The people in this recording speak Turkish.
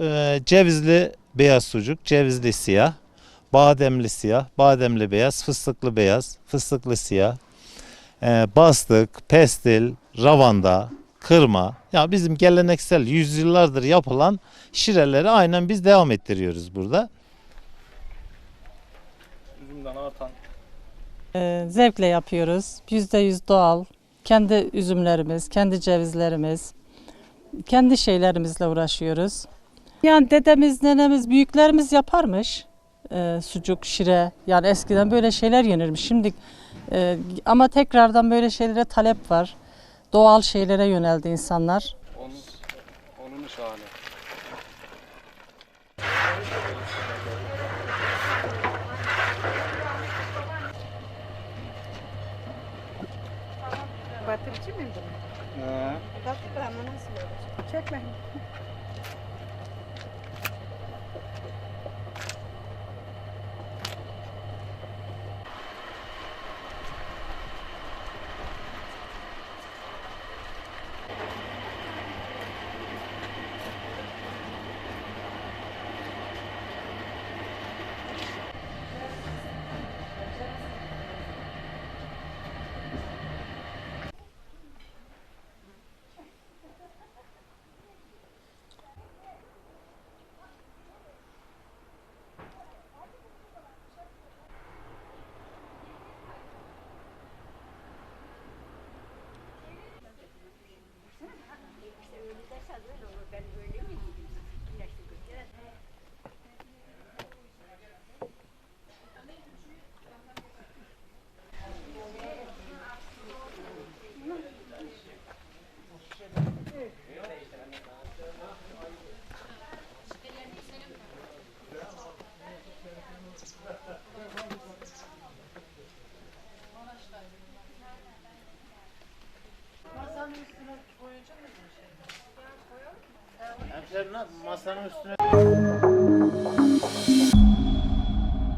Ee, cevizli beyaz sucuk, cevizli siyah, bademli siyah, bademli beyaz, fıstıklı beyaz, fıstıklı siyah, ee, bastık, pestil, ravanda, kırma. Ya bizim geleneksel yüzyıllardır yapılan şireleri aynen biz devam ettiriyoruz burada. Üzümden artan Ee, zevkle yapıyoruz. Yüzde yüz doğal. Kendi üzümlerimiz, kendi cevizlerimiz, kendi şeylerimizle uğraşıyoruz. Yani dedemiz, nenemiz, büyüklerimiz yaparmış. Ee, sucuk, şire. Yani eskiden böyle şeyler yenirmiş. Şimdi e, ama tekrardan böyle şeylere talep var. Doğal şeylere yöneldi insanlar. onun, onun şahane. Batırıcı mıydı? Bak ama nasıl olacak? Çekme. Masanın üstüne